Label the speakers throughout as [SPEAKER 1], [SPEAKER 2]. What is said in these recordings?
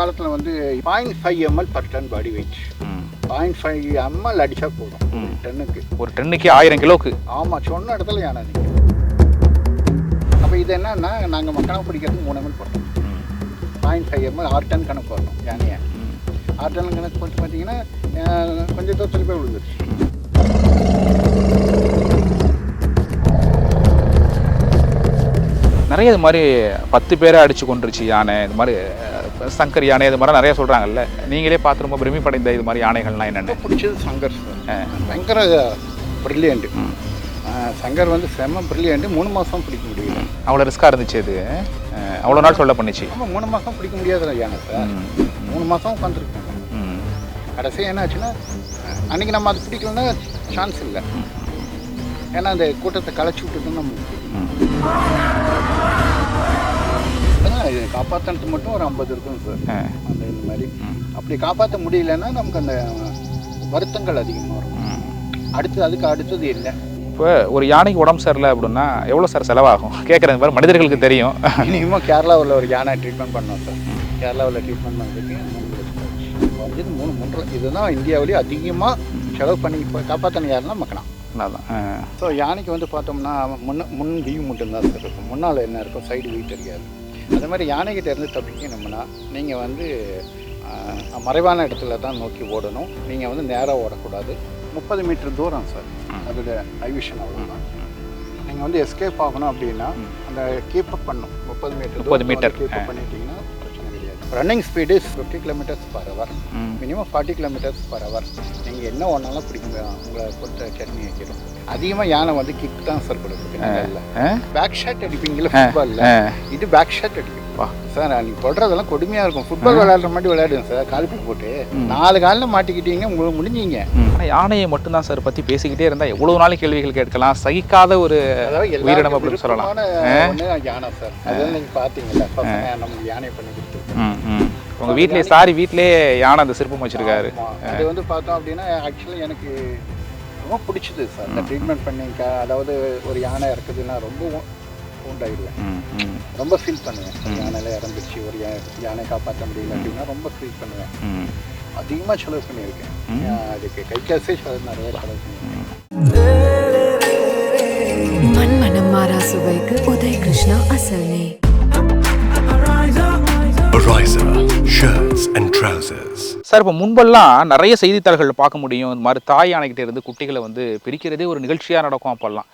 [SPEAKER 1] காலத்தில் வந்து point five ml per ton body weight. Point five ml அடித்தா போதும். டன்னுக்கு
[SPEAKER 2] ஒரு டன்னுக்கு ஆயிரம் கிலோக்கு
[SPEAKER 1] ஆமாம் சொன்ன இடத்துல யானை நிற்கும் அப்போ இது என்னன்னா நாங்கள் மக்களாக பிடிக்கிறதுக்கு மூணு எம்எல் போட்டோம். பாயிண்ட் ஃபைவ் எம்எல் ஆறு டன் கணக்கு போடணும் யானையை. ஆறு டன் கணக்கு போட்டு பார்த்தீங்கன்னா கொஞ்சம் தூரத்தில் போய் விழுந்துருச்சு
[SPEAKER 2] நிறைய இது மாதிரி பத்து பேரை அடிச்சு கொண்டுருச்சு யானை இது மாதிரி சங்கர் யானை இது மாதிரி நிறைய சொல்கிறாங்கல்ல நீங்களே பார்த்து ரொம்ப பெருமைப்படைந்த இது மாதிரி யானைகள்லாம் என்னென்ன?
[SPEAKER 1] பிடிச்சது சங்கர் ப்ரில்லியண்ட்டு
[SPEAKER 2] ம்.
[SPEAKER 1] சங்கர் வந்து செம்ம ப்ரில்லியண்ட்டு மூணு மாதம் பிடிக்க முடியல.
[SPEAKER 2] அவ்வளோ ரிஸ்க்காக இருந்துச்சு அது அவ்வளோ நாள் சொல்ல பண்ணிச்சு?
[SPEAKER 1] ஆமாம் மூணு மாதம் பிடிக்க முடியாத யானை சார். மூணு மாதம் உட்காந்துருக்கேன்
[SPEAKER 2] ம். கடைசி
[SPEAKER 1] என்ன ஆச்சுன்னா அஹ், அன்னைக்கு நம்ம அது பிடிக்கலன்னா சான்ஸ் இல்லை. ஏன்னா அந்த கூட்டத்தை களைச்சி விட்டுட்டு நம்ம
[SPEAKER 2] ம்.
[SPEAKER 1] அதான் இது காப்பாற்றுறது மட்டும் ஒரு ஐம்பது இருக்கும் சார். அந்த இந்த மாதிரி. அப்படி காப்பாற்ற முடியலன்னா நமக்கு அந்த வருத்தங்கள் அதிகமாக இருக்கும்
[SPEAKER 2] ம்.
[SPEAKER 1] அடுத்து அதுக்கு அடுத்தது இல்லை.
[SPEAKER 2] இப்போ ஒரு யானைக்கு உடம்பு சரியில்லை அப்படின்னா எவ்வளோ சார் செலவாகும்? கேட்குறது மாதிரி மனிதர்களுக்கு தெரியும்.
[SPEAKER 1] இனிமேல் கேரளாவில் ஒரு யானை ட்ரீட்மெண்ட் பண்ணோம் சார். கேரளாவில் ட்ரீட்மெண்ட் பண்ணுறதுக்கு. குறைஞ்சது மூணு மூன்று இதுதான் இந்தியாவிலேயே அதிகமாக செலவு பண்ணி இப்போ காப்பாற்றின யாருன்னா மக்களாம்
[SPEAKER 2] அதான் அஹ்.
[SPEAKER 1] ஸோ யானைக்கு வந்து பார்த்தோம்னா முன்ன முன் வியூ மட்டும்தான் சார் இருக்கும் முன்னால் என்ன இருக்கும்? சைடு வியூ தெரியாது. அதே மாதிரி யானைகிட்ட இருந்து தப்பிக்கணும்னா நீங்கள் வந்து மறைவான இடத்துல தான் நோக்கி ஓடணும். நீங்கள் வந்து நேராக ஓடக்கூடாது. முப்பது மீட்டர் தூரம் சார். அதோட ஐவிஷன் அவ்வளோதான் நீங்கள் வந்து எஸ்கேப் ஆகணும் அப்படின்னா அந்த கீப் அப் பண்ணும் முப்பது மீட்டர்
[SPEAKER 2] 30 meter.
[SPEAKER 1] கீப் அப் பண்ணிட்டீங்கன்னா running speed fifty kilometres per hour. Minimum forty kilometres per hour நீங்கள் என்ன ஒன்றாலும் பிடிக்க உங்களை பொறுத்த சட்னி வைக்கிறோம் அதிகமாக யானை வந்து கிக் தான் சார் கொடுக்குது? பேக் ஷாட் அடிப்பீங்களா ஃபுட்பாலில். இது பேக் ஷாட் அடிக்கும்.
[SPEAKER 2] வா.
[SPEAKER 1] சார் நீங்கள் சொல்கிறதெல்லாம் கொடுமையாக இருக்கும். ஃபுட்பால் விளையாடுற மாதிரி விளையாடுங்க சார். கால் போய் போட்டு. நாலு காலில் மாட்டிக்கிட்டீங்க உங்களுக்கு முடிஞ்சீங்க.
[SPEAKER 2] ஆனால் யானையை மட்டும்தான் சார் பற்றி பேசிக்கிட்டே இருந்தால் எவ்வளோ நாள் கேள்விகள் கேட்கலாம். சகிக்காத ஒரு உயிரினம் அப்படின்னு சொல்லலாம்.
[SPEAKER 1] யானை சார். அதெல்லாம் நீங்கள் பார்த்தீங்கல்ல பசங்க நமக்கு யானை பண்ணி கொடுத்துருக்கு
[SPEAKER 2] ம் ம். உங்கள் வீட்டிலே சாரி வீட்டிலே யானை அந்த சிற்பம் வச்சிருக்காரு.
[SPEAKER 1] அது வந்து பார்த்தோம் அப்படின்னா ஆக்சுவலி எனக்கு ரொம்ப பிடிச்சது சார். இந்த ட்ரீட்மெண்ட் பண்ணிங்க அதாவது ஒரு யானை இருக்குதுன்னா ரொம்ப உண்டாயிடுவேன்
[SPEAKER 2] ம் ம்.
[SPEAKER 1] ரொம்ப ஃபீல் பண்ணுவேன். யானையில இறந்துச்சு ஒரு யானை காப்பாற்ற முடியல அப்படின்னா ரொம்ப ஃபீல் பண்ணுவேன்.
[SPEAKER 2] ம்.
[SPEAKER 1] அதிகமாக செலவு பண்ணியிருக்கேன். அதுக்கு கை காசே செலவு நிறைய செலவு பண்ணியிருக்கேன்.
[SPEAKER 3] மாறா சுவைக்கு உதய் கிருஷ்ணா அசல் நெய்
[SPEAKER 4] Ariza shirts and trousers.
[SPEAKER 2] Sir இப்போ முன்பெல்லாம் நிறைய செய்தித்தாள்கள் பார்க்க முடியும். இந்த மாதிரி தாய் யானைகிட்ட இருந்து குட்டிகளை வந்து பிரிக்கிறதே ஒரு நிகழ்ச்சியாக நடக்கும் அப்போல்லாம்.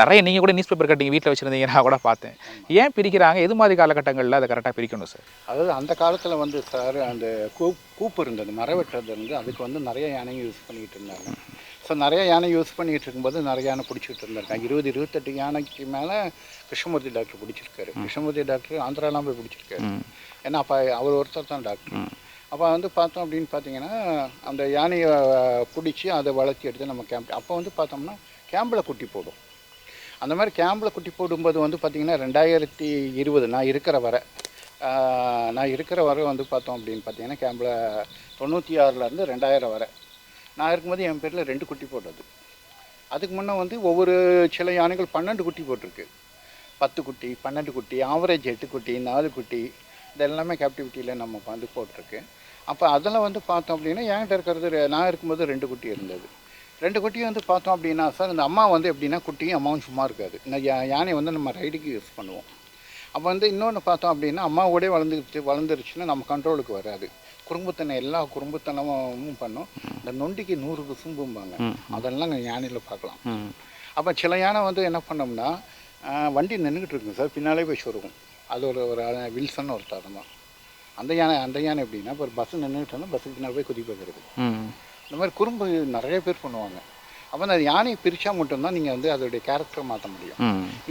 [SPEAKER 2] நிறைய நீங்கள் கூட நியூஸ் பேப்பர் கட்டிங் வீட்டில் வச்சுருந்தீங்கன்னா கூட பார்த்தேன். ஏன் பிரிக்கிறாங்க? எது மாதிரி காலகட்டங்களில் அதை கரெக்டாக பிரிக்கணும் சார்
[SPEAKER 1] அதாவது அந்த காலத்தில் வந்து சார் அந்த கூப் கூப்பு இருந்தது மரம் வெட்டுறது இருந்து அதுக்கு வந்து நிறைய யானைங்க யூஸ் பண்ணிக்கிட்டு இருந்தாங்க. ஸோ நிறைய யானை யூஸ் பண்ணிக்கிட்டு இருக்கும்போது நிறைய யானை பிடிச்சிட்டு இருந்திருக்காங்க. இருபது இருபத்தெட்டு யானைக்கு மேலே கிருஷ்ணமூர்த்தி டாக்டர் பிடிச்சிருக்காரு. கிருஷ்ணமூர்த்தி டாக்டர் ஆந்திராலாம் போய் பிடிச்சிருக்காரு. ஏன்னா அப்போ அவர் ஒருத்தர் தான் டாக்டர் அப்போ வந்து பார்த்தோம் அப்படின்னு பார்த்தீங்கன்னா அந்த யானையை பிடிச்சி அதை வளர்த்தி எடுத்து நம்ம கேம்ப் அப்போ வந்து பார்த்தோம்னா கேம்பில் குட்டி போடும். அந்த மாதிரி கேம்பில் குட்டி போடும்போது வந்து பார்த்திங்கன்னா ரெண்டாயிரத்தி இருபது நான் இருக்கிற வரை நான் இருக்கிற வரை வந்து பார்த்தோம் அப்படின்னு பார்த்தீங்கன்னா கேம்பில் தொண்ணூற்றி ஆறுலேருந்து ரெண்டாயிரம் வரை. நான் இருக்கும்போது என் பேரில் ரெண்டு குட்டி போட்டது. அதுக்கு முன்னே வந்து ஒவ்வொரு சில யானைகள் பன்னெண்டு குட்டி போட்டிருக்கு. பத்து குட்டி பன்னெண்டு குட்டி ஆவரேஜ் எட்டு குட்டி நாலு குட்டி இதெல்லாமே கேப்டிவிட்டியில் நம்ம வந்து போட்டிருக்கு. அப்போ அதில் வந்து பார்த்தோம் அப்படின்னா என்கிட்ட இருக்கிறது நான் இருக்கும்போது ரெண்டு குட்டி இருந்தது. ரெண்டு குட்டியும் வந்து பார்த்தோம் அப்படின்னா சார் இந்த அம்மா வந்து எப்படின்னா குட்டியும் அம்மாவும் சும்மா இருக்காது. இந்த யா- யானை வந்து நம்ம ரைடுக்கு யூஸ் பண்ணுவோம். அப்போ வந்து இன்னொன்று பார்த்தோம் அப்படின்னா அம்மாவோடய வளர்ந்துருச்சு வளர்ந்துருச்சுன்னா நம்ம கண்ட்ரோலுக்கு வராது. குறும்புத்தனை எல்லா குறும்புத்தனமும் பண்ணும். இந்த நொண்டிக்கு நூறு குசும்பும்பாங்க. அதெல்லாம் யானையில் பார்க்கலாம். அப்போ சில யானை வந்து என்ன பண்ணோம்னா வண்டி நின்றுக்கிட்டு இருக்குங்க சார் பின்னாலே போய் சொருகும். அது ஒரு ஒரு வில்சன் ஒருத்தர் தான் அந்த யானை அந்த யானை எப்படின்னா இப்போ ஒரு பஸ் நின்றுட்டு பஸ்ஸுக்கு பின்னாடி போய் குதி பார்க்குறது
[SPEAKER 2] ம்.
[SPEAKER 1] இந்த மாதிரி குறும்பு நிறைய பேர் பண்ணுவாங்க. அப்போ அந்த யானையை பிரித்தா மட்டும்தான் நீங்கள் வந்து அதோடைய கேரக்டரை மாற்ற முடியும்.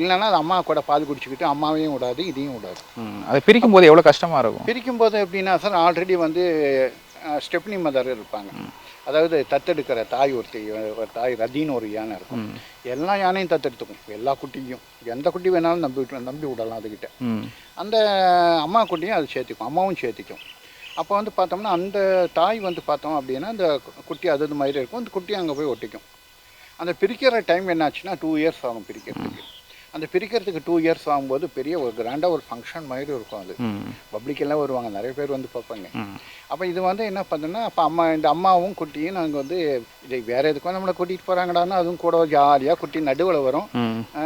[SPEAKER 1] இல்லைன்னா அது அம்மா கூட பால் குடிச்சிக்கிட்டு அம்மாவையும் விடாது இதையும் விடாது.
[SPEAKER 2] அதை பிரிக்கும் போது எவ்வளோ கஷ்டமாக இருக்கும்?
[SPEAKER 1] பிரிக்கும் போது எப்படின்னா சார் ஆல்ரெடி வந்து ஸ்டெப்னி மதர் இருப்பாங்க. அதாவது தத்தெடுக்கிற தாய் ஒருத்தி ஒரு தாய் ரதின்னு ஒரு யானை இருக்கும். எல்லா யானையும் தத்தெடுத்துக்கும். எல்லா குட்டியும். எந்த குட்டி வேணாலும் நம்பி நம்பி விடலாம் அதுக்கிட்ட அந்த அம்மா குட்டியும் அது சேர்த்திக்கும். அம்மாவும் சேர்த்திக்கும். அப்போ வந்து பார்த்தோம்னா அந்த தாய் வந்து பார்த்தோம் அப்படின்னா அந்த குட்டி அது இது மாதிரி இருக்கும். அந்த குட்டி அங்கே போய் ஒட்டிக்கும். அந்த பிரிக்கிற டைம் என்னாச்சுன்னா டூ இயர்ஸ் ஆகும் பிரிக்கிறதுக்கு. அந்த பிரிக்கிறதுக்கு டூ இயர்ஸ் ஆகும்போது பெரிய ஒரு கிராண்டாக ஒரு ஃபங்க்ஷன் மாதிரி இருக்கும் அது.
[SPEAKER 2] ம்.
[SPEAKER 1] பப்ளிக் எல்லாம் வருவாங்க நிறைய பேர் வந்து பார்ப்பாங்க. அப்போ இது வந்து என்ன பண்ணுன்னா அப்போ அம்மா இந்த அம்மாவும் குட்டியும் நாங்கள் வந்து இது வேற எதுக்கும் நம்மளை கூட்டிகிட்டு போகிறாங்கடான்னா அதுவும் கூட ஜாலியாக குட்டி நடுவில் வரும்.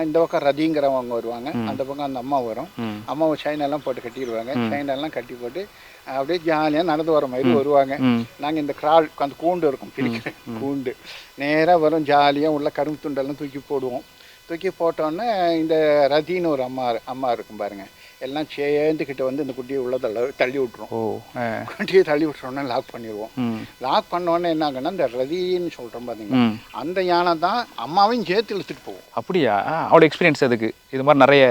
[SPEAKER 1] இந்த பக்கம் ரதிங்கிறவங்க வருவாங்க அந்த பக்கம் அந்த அம்மா வரும். அம்மாவை செயின் எல்லாம் போட்டு கட்டிடுவாங்க. செயின் எல்லாம் கட்டி போட்டு அப்படியே ஜாலியாக நடந்து வர மாதிரி வருவாங்க. நாங்கள் இந்த கிரால் அந்த கூண்டு இருக்கும் பிரிக்கிற கூண்டு. நேராக வரும் ஜாலியாக உள்ள கரும்பு துண்டெல்லாம் தூக்கி போடுவோம். தூக்கி போட்டோன்னே இந்த ரதின்னு ஒரு அம்மா அம்மா இருக்கும் பாருங்க. எல்லாம் சேர்ந்துக்கிட்ட வந்து இந்த குட்டியை உள்ள தள்ள தள்ளி விட்டுரும்.
[SPEAKER 2] ஓ
[SPEAKER 1] குட்டியை தள்ளி விட்டுறோன்னே லாக் பண்ணிடுவோம். லாக் பண்ணோன்னே என்ன ஆகுன்னா இந்த ரதின்னு சொல்கிறோம் பார்த்தீங்களா
[SPEAKER 2] ம்.
[SPEAKER 1] அந்த யானை தான் அம்மாவையும் சேர்த்து இழுத்துட்டு போகும்.
[SPEAKER 2] அப்படியா? அவ்வளோ எக்ஸ்பீரியன்ஸ் அதுக்கு. இது மாதிரி நிறைய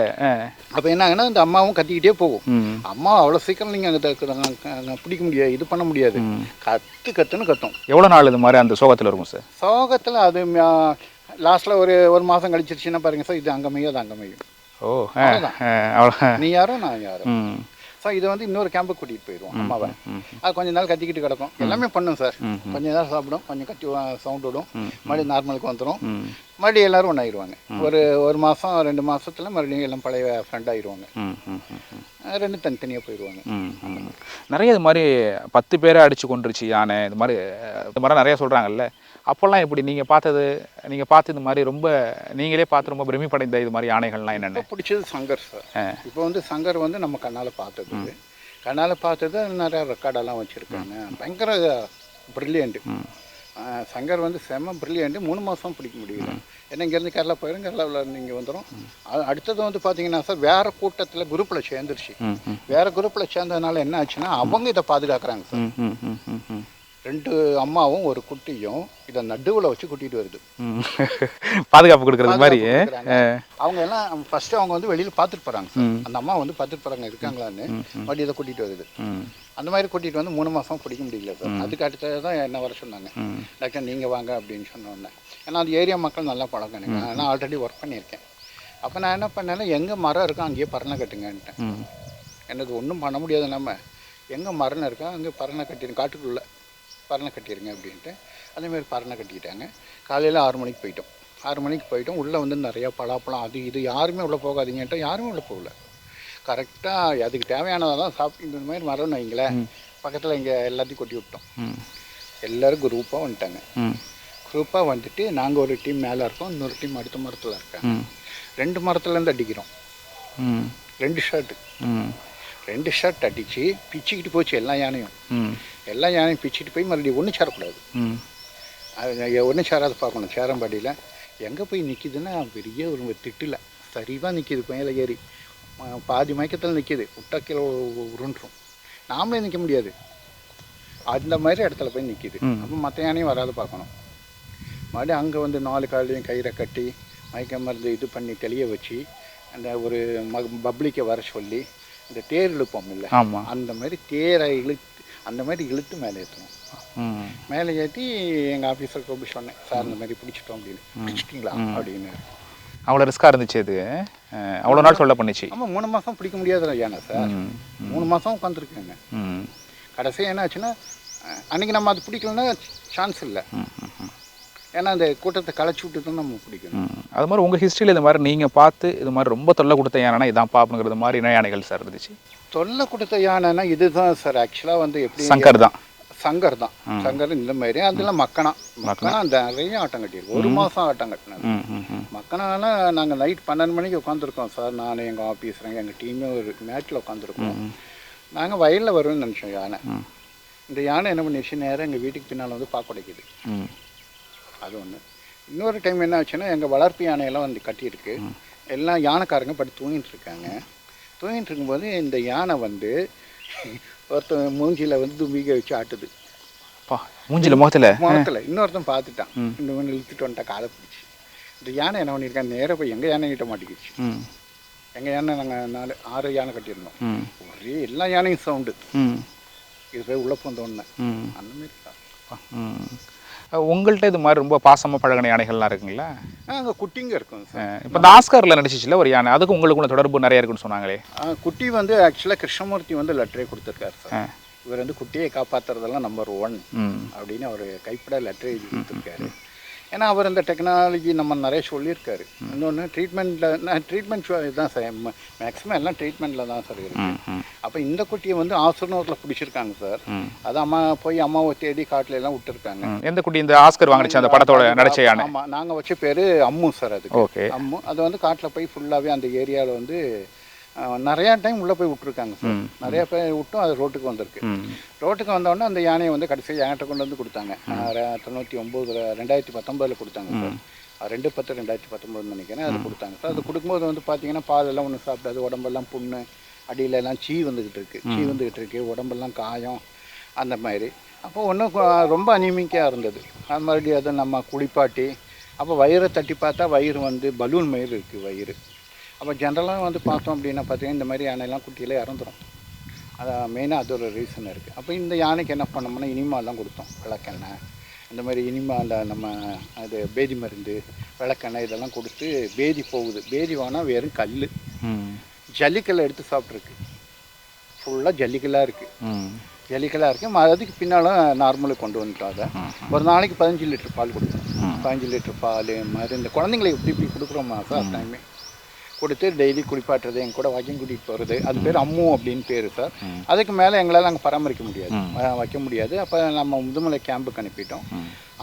[SPEAKER 1] அப்போ என்ன ஆகுன்னா இந்த அம்மாவும் கத்திக்கிட்டே போகும். அம்மா அவ்வளோ சீக்கிரம் நீங்கள் அங்கே பிடிக்க முடியாது இது பண்ண முடியாது. கத்து கத்துன்னு கத்தும்.
[SPEAKER 2] எவ்வளோ நாள் இது மாதிரி அந்த சோகத்தில் இருக்கும் சார்?
[SPEAKER 1] சோகத்தில் அது லாஸ்ட்டில் ஒரு ஒரு மாதம் கழிச்சிருச்சுன்னா பாருங்க சார் இது அங்கமையும் அது அங்கமையும்.
[SPEAKER 2] ஓ ஆ ஆ, அவ்வளோ
[SPEAKER 1] நீ யாரும் நான் யாரும்
[SPEAKER 2] ம்.
[SPEAKER 1] ஸோ இது வந்து இன்னொரு கேம்புக்கு கூட்டிகிட்டு போயிடுவோம் அம்மாவை. அது கொஞ்ச நாள் கத்திக்கிட்டு கிடக்கும். எல்லாமே பண்ணும் சார். கொஞ்ச நேரம் சாப்பிடும் கொஞ்சம் கத்தி சவுண்ட் விடும். மறுபடியும் நார்மலுக்கு வந்துடும் மறுபடியும் எல்லாரும் ஒன்றாயிருவாங்க ஒரு ஒரு மாதம் ரெண்டு மாசத்துல மறுபடியும் எல்லாம் பழைய ஃப்ரெண்ட் ஆயிடுவாங்க. ரெண்டு தனித்தனியாக போயிடுவாங்க.
[SPEAKER 2] நிறைய இது மாதிரி பத்து பேரை அடிச்சு கொண்டுருச்சு யானை. இது மாதிரி இது மாதிரி நிறைய சொல்கிறாங்கல்ல அப்போல்லாம் எப்படி நீங்கள் பார்த்தது நீங்கள் பார்த்து இந்த மாதிரி ரொம்ப நீங்களே பார்த்து ரொம்ப பிரமிப்படைந்த இது மாதிரி யானைகள்லாம் என்னென்ன?
[SPEAKER 1] பிடிச்சது சங்கர் சார். இப்போ வந்து சங்கர் வந்து நம்ம கண்ணால் பார்த்தது. கண்ணால் பார்த்தது நிறைய ரெக்கார்டெல்லாம் வச்சுருக்காங்க. பயங்கர ப்ரில்லியண்ட்டு சங்கர் வந்து செம்ம ப்ரில்லியண்ட்டு மூணு மாதம் பிடிக்க முடியல. ஏன்னா இங்கேருந்து கேரளா போயிடும் கேரளாவில் இங்கே வந்துடும் அது அடுத்தது வந்து பார்த்தீங்கன்னா சார் வேறு கூட்டத்தில் குரூப்பில் சேர்ந்துருச்சு. வேறு குரூப்பில் சேர்ந்ததுனால என்ன ஆச்சுன்னா அவங்க இதை பாதுகாக்கிறாங்க சார் ரெண்டு அம்மாவும் ஒரு குட்டியும் இதை நடுவில் வச்சு கூட்டிகிட்டு வருது.
[SPEAKER 2] பாதுகாப்பு கொடுக்குறது மாதிரி.
[SPEAKER 1] அவங்க எல்லாம் ஃபர்ஸ்ட் அவங்க வந்து வெளியில் பார்த்துட்டு போகிறாங்க. அந்த அம்மா வந்து பார்த்துட்டு போகிறாங்க இருக்காங்களான்னு. மறுபடியும் இதை கூட்டிகிட்டு வருது. அந்த மாதிரி கூட்டிகிட்டு வந்து மூணு மாதம் பிடிக்க முடியல சார். அதுக்கு அடுத்தது தான் என்ன வர சொன்னாங்க. டாக்டர் நீங்கள் வாங்க அப்படின்னு சொன்னோன்னே ஏன்னா அந்த ஏரியா மக்கள் நல்லா பழக்கம் எனக்கு நான் ஆல்ரெடி ஒர்க் பண்ணியிருக்கேன். அப்போ நான் என்ன பண்ணேன்னா எங்கே மரம் இருக்கோ அங்கேயே பரணை கட்டுங்கன்ட்டேன். என்னது ஒன்றும் பண்ண முடியாது நம்ம. எங்கே மரம் இருக்கோ அங்கே பரணை கட்டிடுங்க காட்டுக்குள்ளே. பரணை கட்டிடுங்க அப்படின்ட்டு. அதேமாதிரி பரணை கட்டிக்கிட்டாங்க. காலையில் ஆறு மணிக்கு போயிட்டோம். ஆறு மணிக்கு போயிட்டோம். உள்ளே வந்து நிறையா பலாப்பழம் அது இது யாருமே உள்ளே போகாதீங்கன்ட்டு யாருமே உள்ளே போகல. கரெக்டாக அதுக்கு தேவையானதை தான் சாப்பிட்டு இந்த மாதிரி மரம்னு வைங்களேன். பக்கத்தில் இங்கே எல்லாத்தையும் கொட்டி விட்டோம்.
[SPEAKER 2] ம்.
[SPEAKER 1] எல்லோரும் குரூப்பாக வந்துட்டாங்க. குரூப்பாக வந்துட்டு நாங்கள் ஒரு டீம் மேலே இருக்கோம். இன்னொரு டீம் அடுத்த மரத்தில் இருக்காங்க. ரெண்டு மரத்துலேருந்து அடிக்கிறோம். ரெண்டு ஷர்ட்டு.
[SPEAKER 2] ம்.
[SPEAKER 1] ரெண்டு ஷர்ட் அடித்து பிச்சுக்கிட்டு போச்சு எல்லா யானையும். எல்லா யானையும் பிச்சுட்டு போய் மறுபடியும் ஒன்றும் சேரக்கூடாது. அது ஒன்றும் சேராத பார்க்கணும் சேரம்பாடியில் எங்கே போய் நிற்கிதுன்னா பெரிய ஒரு திட்டில். சரிவாக நிற்கிது மேலே ஏறி. பாதி மயக்கத்தில் நிற்கிது விட்டா கீழே உ- உருண்டுரும். நாமளே நிற்க முடியாது. அந்த மாதிரி இடத்துல போய் நிற்கிது. அப்போ மற்ற யானையும் வராது பார்க்கணும். மறுபடியும் அங்கே வந்து நாலு காலையும் கயிறை கட்டி மயக்க மருந்து இது பண்ணி தெளிய வச்சு அந்த ஒரு ம பப்ளிக்கை வர சொல்லி இந்த தேர் இழுப்போம் இல்லை?
[SPEAKER 2] ஆமாம்
[SPEAKER 1] அந்த மாதிரி தேரை இழுத்து அந்த மாதிரி இழுத்து மேலே ஏற்றணும் மேலே ஏற்றி எங்கள் ஆஃபீஸர் கூப்பிட்டு சொன்னேன் சார் இந்த மாதிரி பிடிச்சிட்டோம் அப்படின்னு. பிடிச்சிட்டிங்களா? அப்படின்னு.
[SPEAKER 2] அவ்வளோ ரிஸ்க்காக இருந்துச்சு அது. அவ்வளோ நாள் சொல்ல பண்ணிச்சு.
[SPEAKER 1] ஆமாம் மூணு மாதம் பிடிக்க முடியாதுல்ல ஏன்னா சார். மூணு மாதம் உட்காந்துருக்குங்க கடைசியாக என்ன ஆச்சுன்னா அஹ், அன்னைக்கு நம்ம அது பிடிக்கலன்னா சான்ஸ் இல்லை. ஏன்னா அந்த கூட்டத்தை களைச்சி விட்டு தான் நம்ம பிடிக்கணும்.
[SPEAKER 2] அது மாதிரி உங்கள் ஹிஸ்ட்ரியில் இது மாதிரி நீங்கள் பார்த்து இது மாதிரி ரொம்ப தொல்லை கொடுத்த யானைனா இதான் பாப்புங்கிறது மாதிரி என்ன யானைகள் சார் இருந்துச்சு.
[SPEAKER 1] தொல்லை கொடுத்த யானைன்னா இதுதான் சார். ஆக்சுவலாக வந்து எப்படி
[SPEAKER 2] சங்கர் தான்.
[SPEAKER 1] சங்கர் தான். சங்கர் இந்த மாதிரி. அதில் மக்கனா. மக்கனா. நிறைய ஆட்டம் கட்டியிருக்கு. ஒரு மாதம் ஆட்டம் கட்டினது. மக்கனால நாங்கள் நைட் பன்னெண்டு மணிக்கு உட்காந்துருக்கோம் சார். நான் எங்கள் ஆஃபீஸருங்க எங்கள் டீமே ஒரு மேட்ச்சில் உட்காந்துருக்கோம் நாங்கள் வயலில் வரும்னு நினச்சோம் யானை. இந்த யானை என்ன பண்ணிடுச்சு? நேரம் எங்கள் வீட்டுக்கு பின்னால் வந்து பாக்குடைக்குது.
[SPEAKER 2] ம்.
[SPEAKER 1] அது ஒன்று இன்னொரு டைம் என்ன ஆச்சுன்னா எங்கள் வளர்ப்பு யானையெல்லாம் வந்து கட்டியிருக்கு. எல்லாம் யானைக்காரங்க படி தூங்கிட்டு இருக்காங்க. தூங்கிட்டு இருக்கும்போது இந்த யானை வந்து ஒருத்தன் மூஞ்சியில் வந்து தும்பிக்கை வச்சு ஆட்டுது.
[SPEAKER 2] பா மூஞ்சில முகத்தில்?
[SPEAKER 1] முகத்தில். இன்னொருத்தன் பார்த்துட்டான். இந்த ஒன்று இழுத்துட்டு வந்துட்டா காலை பிடிச்சி. இந்த யானை என்ன பண்ணியிருக்கான்? நேராக போய் எங்கள் யானை கிட்ட மாட்டிக்கிச்சு. எங்கள் யானை நாங்கள் நாலு ஆறு யானை கட்டியிருந்தோம். ஒரே எல்லா யானையும் சவுண்டு. இது போய் உள்ளே போந்தோன்னே அந்த மாதிரி
[SPEAKER 2] உங்கள்கிட்ட இது மாதிரி ரொம்ப பாசமாக பழகின யானைகள்லாம் இருக்குங்களா?
[SPEAKER 1] அங்கே குட்டிங்க இருக்கும் சார்.
[SPEAKER 2] இப்போ இந்த ஆஸ்காரில் நடிச்சிச்சுல ஒரு யானை அதுக்கு உங்களுக்கு தொடர்பு நிறைய இருக்குன்னு சொன்னாங்களே.
[SPEAKER 1] குட்டி வந்து ஆக்சுவலாக கிருஷ்ணமூர்த்தி வந்து லெட்டரே கொடுத்துருக்காரு. சார். இவர் வந்து குட்டியை காப்பாற்றுறதெல்லாம் நம்பர் ஒன் அப்படின்னு அவர் கைப்பட லெட்டர் எழுதி கொடுத்துருக்காரு. ஏன்னா அவர் இந்த டெக்னாலஜி நம்ம நிறைய சொல்லியிருக்காரு. இன்னொன்று ட்ரீட்மெண்ட்டில் ட்ரீட்மெண்ட் இதுதான் சார் மேக்ஸிமம் எல்லாம் ட்ரீட்மெண்ட்டில் தான் சார் இருக்கு. அப்போ இந்த குட்டியை வந்து ஆசனூரில் பிடிச்சிருக்காங்க சார். அது அம்மா போய் அம்மாவை தேடி காட்டுல எல்லாம் விட்டுருக்காங்க.
[SPEAKER 2] எந்த குட்டி இந்த ஆஸ்கர் வாங்கினுச்சு அந்த படத்தோட நடிச்ச யானை
[SPEAKER 1] ஆமாம் நாங்கள் வச்ச பேர் அம்மு சார் அதுக்கு.
[SPEAKER 2] ஓகே.
[SPEAKER 1] அம்மு அது வந்து காட்டில் போய் ஃபுல்லாகவே அந்த ஏரியாவில் வந்து நிறையா டைம் உள்ளே போய் விட்டுருக்காங்க சார் நிறைய பேர் விட்டும் அது ரோட்டுக்கு வந்திருக்கு. ரோட்டுக்கு வந்தோடனே அந்த யானையை வந்து கடைசியாக என்கிட்ட கொண்டு வந்து கொடுத்தாங்க. தொண்ணூற்றி ஒம்போதுல ரெண்டாயிரத்தி பத்தொம்போதில் கொடுத்தாங்க சார் ரெண்டு பத்து ரெண்டாயிரத்தி பத்தொம்போதுன்னு நினைக்கிறேன் அது கொடுத்தாங்க சார் அது கொடுக்கும்போது வந்து பார்த்தீங்கன்னா பால் எல்லாம் ஒன்றும் சாப்பிடாது உடம்பெல்லாம் புண்ணு அடியில எல்லாம் சீ வந்துக்கிட்டு இருக்கு. சீ வந்துக்கிட்டு இருக்கு உடம்பெல்லாம் காயம் அந்த மாதிரி. அப்போ ஒன்றும் ரொம்ப அனிமிக்காக இருந்தது. அது மறுபடியும் அதை நம்ம குளிப்பாட்டி அப்போ வயிறை தட்டி பார்த்தா வயிறு வந்து பலூன் மயிர் இருக்குது வயிறு. அப்போ ஜென்ரலாக வந்து பார்த்தோம் அப்படின்னா பார்த்தீங்கன்னா இந்த மாதிரி யானையெல்லாம் குட்டியில இறந்துரும். அதான் மெயினாக அது ஒரு ரீசன் இருக்குது அப்போ இந்த யானைக்கு என்ன பண்ணோம்னா இனிமாலாம் கொடுத்தோம். விளக்கெண்ணெய் இந்த மாதிரி இனிமா அந்த நம்ம அது பேதி மருந்து விளக்கெண்ணெய் இதெல்லாம் கொடுத்து பேதி போகுது. பேதி வாங்கினா வெறும் கல் ஜல்லிக்கல்லை எடுத்து சாப்பிட்ருக்கு ஃபுல்லாக ஜல்லிக்கல்லாக இருக்குது
[SPEAKER 2] ம்.
[SPEAKER 1] ஜல்லிக்கல்லாக இருக்குது அதுக்கு பின்னாலும் நார்மலுக்கு கொண்டு வந்துட்டோம் அதை. ஒரு நாளைக்கு பதினஞ்சு லிட்டர் பால் கொடுக்குறோம் பதினஞ்சு லிட்டர் பால் மருந்து. குழந்தைங்களுக்கு எப்படி இப்படி கொடுக்குறோமா சார் டைமே கொடுத்து டெய்லி குளிப்பாட்டுறது எங்க கூட வாக்கிங் கூட்டிகிட்டு போகிறது. அது பேர் அம்மு அப்படின்னு பேர் சார். அதுக்கு மேலே எங்களால் அங்கே பராமரிக்க முடியாது. வைக்க முடியாது. அப்போ நம்ம முதுமலை கேம்புக்கு அனுப்பிட்டோம்.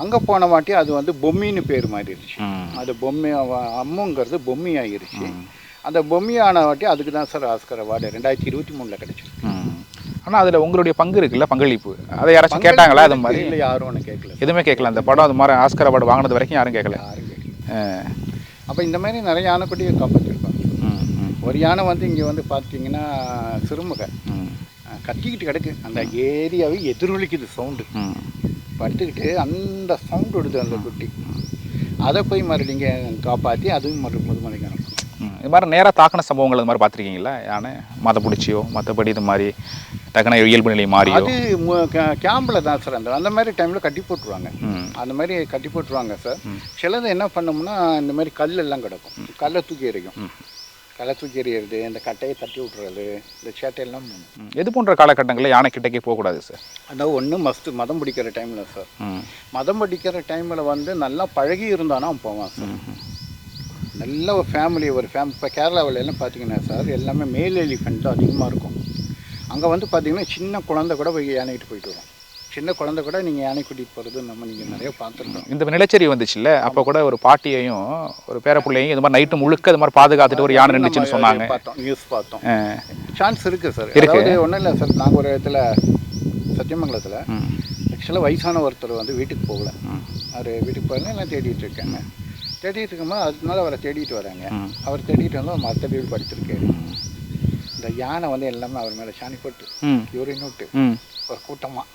[SPEAKER 1] அங்கே போன வாட்டி அது வந்து பொம்மின்னு பேர் மாறிடுச்சு. அது பொம்மை அம்முங்கிறது பொம்மி ஆகிருச்சு அந்த பொம்மி ஆன வாட்டி அதுக்கு தான் சார் ஆஸ்கர் அவார்டு ரெண்டாயிரத்தி இருபத்தி மூணில் கிடச்சிருக்கு.
[SPEAKER 2] ஆனால் அதில் உங்களுடைய பங்கு இருக்குல்ல பங்களிப்பு? அதை யாராச்சும் கேட்டாங்களா அது மாதிரி?
[SPEAKER 1] இல்லை யாரும் ஒன்று கேட்கல
[SPEAKER 2] எதுவுமே கேட்கல அந்த படம் அது மாதிரி ஆஸ்கர் அவார்டு வாங்கினது வரைக்கும் யாரும் கேட்கல
[SPEAKER 1] யாரும் கேட்கல. அப்போ இந்த மாதிரி நிறைய யானைக்குட்டியை காப்பாற்றிருப்பாங்க ஒரு யானை வந்து இங்கே வந்து பார்த்தீங்கன்னா சிறுமுகை. கத்திக்கிட்டு கிடக்கு. அந்த ஏரியாவே எதிரொலிக்குது சவுண்டு. படுத்துக்கிட்டு அந்த சவுண்ட் விடுது அந்த குட்டி. அதை போய் மறுபடிங்க காப்பாற்றி அதுவும் மறு முதுமலைக்கு அனுப்பணும்
[SPEAKER 2] ம். இது மாதிரி நேராக தாக்கின சம்பவங்கள் இது மாதிரி பார்த்துருக்கீங்களா? யானை மத பிடிச்சியோ மற்றபடி இது மாதிரி டக்குன இயல்பு நிலை மாறியோ?
[SPEAKER 1] அது கேம்பில் தான் சார். அந்த அந்த மாதிரி டைமில் கட்டி போட்டுருவாங்க. அந்த மாதிரி கட்டி போட்டுருவாங்க சார். சிலது என்ன பண்ணோம்னா இந்த மாதிரி கல் எல்லாம் கிடக்கும் கல்லை தூக்கி எறியும். கல்லை தூக்கி எறியறது இந்த கட்டையை தட்டி விட்டுறது இந்த சேட்டையெல்லாம்.
[SPEAKER 2] எது போன்ற காலகட்டங்களில் யானை கிட்டக்கே போகக்கூடாது சார்
[SPEAKER 1] அதான் ஒன்று மஸ்ட்டு மதம் பிடிக்கிற டைமில் சார் மதம் படிக்கிற டைமில் வந்து நல்லா பழகி இருந்தானா போவான் சார் நல்ல ஒரு ஃபேமிலி ஒரு ஃபேம் இப்போ கேரளாவில் எல்லாம் பார்த்தீங்கன்னா சார் எல்லாமே மேல் எலிஃபெண்ட் தான் அதிகமாக இருக்கும். அங்கே வந்து பார்த்தீங்கன்னா சின்ன குழந்தை கூட போய் யானைக்கிட்டு போயிட்டு வரும் சின்ன குழந்தை கூட நீங்கள் யானை கூட்டிகிட்டு போகிறது நம்ம நீங்கள் நிறைய பார்த்துருக்கோம்.
[SPEAKER 2] இந்த நிலச்சரி வந்துச்சுல்ல அப்போ கூட ஒரு பாட்டியையும் ஒரு பேரப்பிள்ளையும் இது மாதிரி நைட்டு முழுக்க இது மாதிரி பாதுகாத்துட்டு ஒரு யானை நின்றுச்சுன்னு சொன்னாங்க.
[SPEAKER 1] பார்த்தோம் நியூஸ் பார்த்தோம். சான்ஸ் இருக்குது சார்
[SPEAKER 2] இருக்கு.
[SPEAKER 1] அதாவது ஒன்றும் இல்லை சார் நாங்கள் ஒரு இடத்துல சத்தியமங்கலத்தில் ஆக்சுவலாக வயசான ஒருத்தர் வந்து வீட்டுக்கு போகல. அவர் வீட்டுக்கு போகல எல்லாம் தேடிட்டு இருக்காங்க. தேடிட்டு இருக்கும்போது அதனால அவரை தேடிட்டு வராங்க அவர் தேடிட்டு வந்து மரத்தடியில் படுத்திருக்காரு இந்த யானை வந்து எல்லாமே அவர் மேலே சாணி போட்டு யூரின் விட்டு ஒரு கூட்டமாக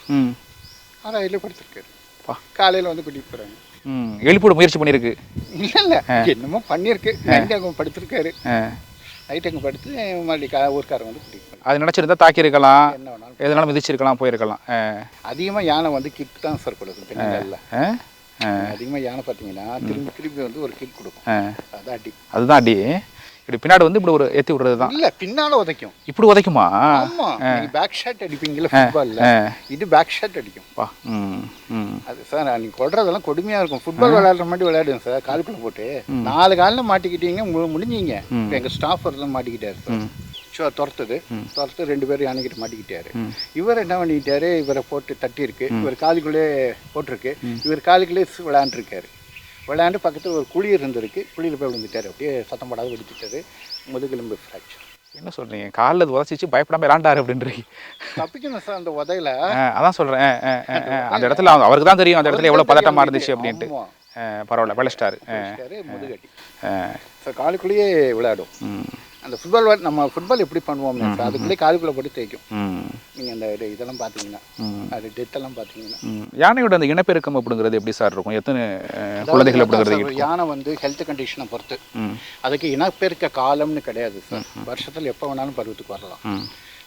[SPEAKER 1] அதில் படுத்திருக்காரு.
[SPEAKER 2] பா.
[SPEAKER 1] காலையில் வந்து கூட்டிகிட்டு போகிறாங்க
[SPEAKER 2] ம். எழுப்பிட முயற்சி பண்ணியிருக்கு.
[SPEAKER 1] இல்லை இல்லை என்னமோ பண்ணியிருக்கு. நைட்டு அங்கே படுத்திருக்காரு. நைட்டு அங்கே படுத்து மறுபடியும் கா ஊர்க்காரங்க வந்து கூட்டிகிட்டு
[SPEAKER 2] அது நினச்சிருந்தா தாக்கியிருக்கலாம்.
[SPEAKER 1] என்ன வேணாலும்
[SPEAKER 2] எதனாலும் மிதிச்சிருக்கலாம் போயிருக்கலாம்.
[SPEAKER 1] அதிகமாக யானை வந்து கிக் தான் சார் கொடுக்கும்?
[SPEAKER 2] ஆ.
[SPEAKER 1] அதிகமாக யானை பார்த்தீங்கன்னா திரும்பி திரும்பி வந்து ஒரு கிக் கொடுக்கும்.
[SPEAKER 2] ஆ.
[SPEAKER 1] அதான் அடி.
[SPEAKER 2] அதுதான் அடி. இப்படி பின்னாடி வந்து இப்படி ஒரு ஏற்றி விடுறது தான்
[SPEAKER 1] இல்ல பின்னால உதைக்கும்.
[SPEAKER 2] இப்படி உதைக்குமா?
[SPEAKER 1] ஆமா நீங்க பேக் ஷாட் அடிப்பீங்கல்ல ஃபுட்பால்ல. இது பேக் ஷாட் அடிக்கும்.
[SPEAKER 2] பா ம்
[SPEAKER 1] அது சார் நீங்க கொள்றதெல்லாம் கொடுமையா இருக்கும். ஃபுட்பால் விளையாடுற மாதிரி விளையாடுங்க சார் காலுக்குள்ள போட்டு. நாலு காலில் மாட்டிக்கிட்டீங்க முடிஞ்சீங்க. எங்க ஸ்டாஃப் ஒருத்தர் மாட்டிக்கிட்டாரு சார் ஷோ துரத்துது. துரத்து ரெண்டு பேரும் யானைக்கிட்ட மாட்டிக்கிட்டாரு. இவர் என்ன பண்ணிக்கிட்டாரு? இவரை போட்டு தட்டி இருக்கு இவர் காலுக்குள்ளே போட்டிருக்கு. இவர் காலுக்குள்ளே விளையாண்டுருக்காரு. விளையாண்டு பக்கத்தில் ஒரு குழி இருந்திருக்கு. குழியில் போய் விழுந்துட்டாரு. அப்படியே சத்தம் போடாத வெடிச்சிட்டாரு. முதுகெலும்பு ஃப்ராக்சர்
[SPEAKER 2] என்ன சொல்கிறீங்க காலில் உதச்சிச்சு பயப்படாம விளாண்டாரு அப்படின்றீங்க
[SPEAKER 1] தப்பிக்கணும் சார் அந்த உதையில.
[SPEAKER 2] அதான் சொல்கிறேன் அந்த இடத்துல அவங்க- அவருக்கு தான் தெரியும். அந்த இடத்துல எவ்வளோ பதட்டமாக இருந்துச்சு அப்படின்ட்டு. பரவாயில்ல பிழைச்சிட்டாரு ஆ,
[SPEAKER 1] அடிச்சிட்டாரு, முதுகடி.
[SPEAKER 2] ஆ,
[SPEAKER 1] சார் காலுக்குள்ளேயே விளையாடும். அந்த ஃபுட்பால் நம்ம ஃபுட்பால் எப்படி பண்ணுவோம் சார் அதுக்குள்ளேயே காலுக்குள்ளே போட்டு தேய்க்கும். நீங்கள் அந்த இது- இதெல்லாம் பார்த்தீங்கன்னா அது டெத் எல்லாம் பார்த்தீங்கன்னா.
[SPEAKER 2] யானையோட அந்த இனப்பெருக்கம் அப்படிங்கிறது எப்படி சார் இருக்கும்? எத்தனை குழந்தைகள் அப்படிங்கிறது
[SPEAKER 1] யானை வந்து ஹெல்த் கண்டிஷனை பொறுத்து. அதுக்கு இனப்பெருக்க காலம்னு கிடையாது சார். வருஷத்தில் எப்போ வேணாலும் பருவத்துக்கு வரலாம்.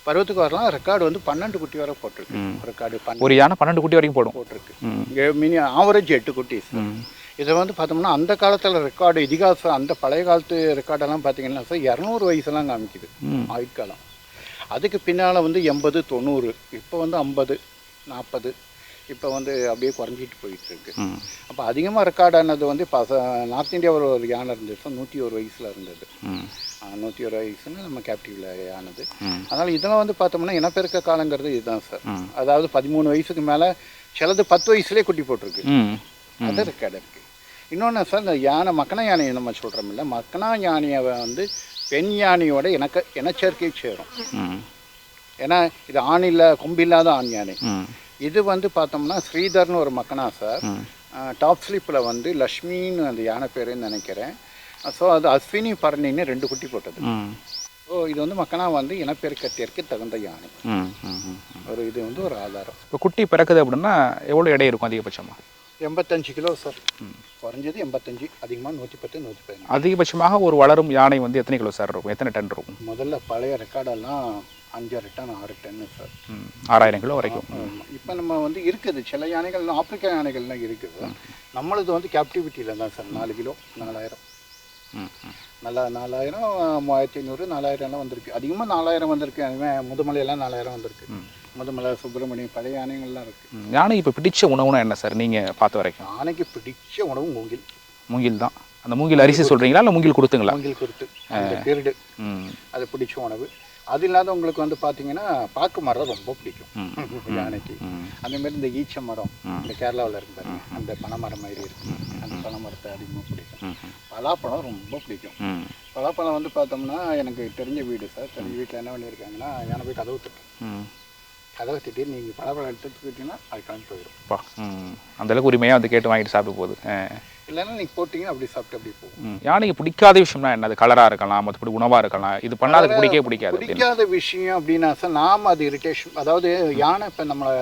[SPEAKER 1] பருவத்துக்கு வரலாம். ரெக்கார்டு வந்து பன்னெண்டு குட்டி வரை போட்டிருக்கு. ரெக்கார்டு
[SPEAKER 2] ஒரு யானை பன்னெண்டு குட்டி வரைக்கும் போடும்.
[SPEAKER 1] போட்டிருக்கு. மினி ஆவரேஜ் எட்டு குட்டிஸ்
[SPEAKER 2] ம்.
[SPEAKER 1] இதை வந்து பார்த்தோம்னா அந்த காலத்தில் ரெக்கார்டு இதிகாசம் அந்த பழைய காலத்து ரெக்கார்டெல்லாம் பார்த்தீங்கன்னா சார் இரநூறு வயசுலாம் காமிக்குது. ஆயுட்காலம். அதுக்கு பின்னால் வந்து எண்பது தொண்ணூறு இப்போ வந்து ஐம்பது நாற்பது இப்போ வந்து அப்படியே குறைஞ்சிட்டு போயிட்டு இருக்கு.
[SPEAKER 2] ம்.
[SPEAKER 1] அப்போ அதிகமாக ரெக்கார்ட் ஆனது வந்து இப்போ நார்த் இந்தியாவில் ஒரு யானை இருந்துச்சு நூற்றி ஒரு வயசில் இருந்தது. நூற்றி ஒரு வயசுன்னு நம்ம கேப்டிவில் ஆனது.
[SPEAKER 2] ம்.
[SPEAKER 1] அதனால் இதெல்லாம் வந்து பார்த்தோம்னா இனப்பெருக்க காலங்கிறது இதுதான் சார். அதாவது பதிமூணு வயசுக்கு மேலே சிலது பத்து வயசுலேயே குட்டி போட்டிருக்கு. அது ரெக்கார்டு இருக்குது இன்னொன்று சார் இந்த யானை மக்கனா யானையை நம்ம சொல்கிறோம்ல மக்கனா யானையை வந்து பெண் யானையோட இணக்க இனச்சேர்க்கை சேரும்.
[SPEAKER 2] ம்.
[SPEAKER 1] ஏன்னா இது ஆண் இல்லை கொம்பில்லாத ஆண் யானை. இது வந்து பார்த்தோம்னா ஸ்ரீதர்னு ஒரு மக்கனா சார் டாப் ஸ்லிப்பில் வந்து லக்ஷ்மின்னு அந்த யானை பேருன்னு நினைக்கிறேன். ஸோ அது அஸ்வினி பரணின்னு ரெண்டு குட்டி போட்டது. ஸோ இது வந்து மக்கனா வந்து இனப்பெருக்கத்திற்கு தகுந்த யானை. ஒரு இது வந்து ஒரு ஆதாரம்.
[SPEAKER 2] இப்போ குட்டி பிறக்குது அப்படின்னா எவ்வளோ எடை இருக்கும் அதிகபட்சமாக
[SPEAKER 1] எண்பத்தஞ்சு கிலோ சார். குறைஞ்சது எண்பத்தஞ்சு அதிகமாக நூற்றி பத்து நூற்றி பதினஞ்சு
[SPEAKER 2] அதிகபட்சமாக ஒரு வளரும் யானை வந்து எத்தனை கிலோ சார் இருக்கும்? எத்தனை டன் இருக்கும்?
[SPEAKER 1] முதல்ல பழைய ரெக்கார்டெல்லாம் அஞ்சரை டன் ஆறு டன்னு சார்.
[SPEAKER 2] ஆறாயிரம் கிலோ வரைக்கும்.
[SPEAKER 1] இப்போ நம்ம வந்து இருக்குது. சில யானைகள் ஆப்பிரிக்கா யானைகள்லாம் இருக்குது. நம்மளது வந்து கேப்டிவிட்டியில் தான் சார். நாலு கிலோ நாலாயிரம். நல்லா நாலாயிரம் மூவாயிரத்தி ஐநூறு நாலாயிரம்லாம் வந்திருக்கு. அதிகமாக நாலாயிரம் வந்திருக்கு. முதுமலையெல்லாம் நாலாயிரம் வந்திருக்கு. முதுமலை சுப்பிரமணியம் பழைய யானைகள்லாம் இருக்குது.
[SPEAKER 2] யானைக்கு இப்போ பிடிச்ச உணவுனா என்ன சார்? நீங்கள் பார்த்த வரைக்கும்.
[SPEAKER 1] யானைக்கு பிடிச்ச உணவு மூங்கில்.
[SPEAKER 2] மூங்கில் தான். அந்த மூங்கில் அரிசி சொல்கிறீங்களா இல்லை மூங்கில் கொடுத்துங்களா?
[SPEAKER 1] மூங்கில் பீரியடு.
[SPEAKER 2] ம்.
[SPEAKER 1] அது பிடிச்ச உணவு. அது இல்லாத உங்களுக்கு வந்து பார்த்தீங்கன்னா பாக்கு மரம் ரொம்ப பிடிக்கும். யானைக்கு.
[SPEAKER 2] ம்.
[SPEAKER 1] அந்த மாதிரி இந்த ஈச்ச மரம் இந்த கேரளாவில் இருக்கு பாருங்க. அந்த பனைமரம் மாதிரி இருக்கு. அந்த பனைமரத்தை அதிகமாக பிடிக்கும். பலாப்பழம் ரொம்ப பிடிக்கும். பலாப்பழம் வந்து பார்த்தோம்னா எனக்கு தெரிஞ்ச வீடு சார். தெரிஞ்ச வீட்டில் என்ன பண்ணியிருக்காங்கன்னா யானை போய் கதவு தட்டு
[SPEAKER 2] ம்.
[SPEAKER 1] கதவை தட்டி நீங்கள் பலாப்பழம் எடுத்துக்கிட்டீங்கன்னா அது கிளம்பி போயிடும்
[SPEAKER 2] பா ம். அந்த அளவுக்கு உரிமையாக வந்து கேட்டு வாங்கிட்டு சாப்பிட்டு போகுது.
[SPEAKER 1] இல்லைன்னா நீங்கள் போட்டிங்கன்னா அப்படி சாப்பிட்டு அப்படி போகும்.
[SPEAKER 2] யானைக்கு பிடிக்காத விஷயம்னா என்ன? அது கலராக இருக்கலாம் மற்றபடி உணவாக இருக்கலாம். இது பண்ணால் அதுக்கு பிடிக்கவே பிடிக்காது.
[SPEAKER 1] பிடிக்காத விஷயம் அப்படின்னா சார் நாம் அது இரிட்டேஷன் அதாவது யானை இப்போ நம்மளை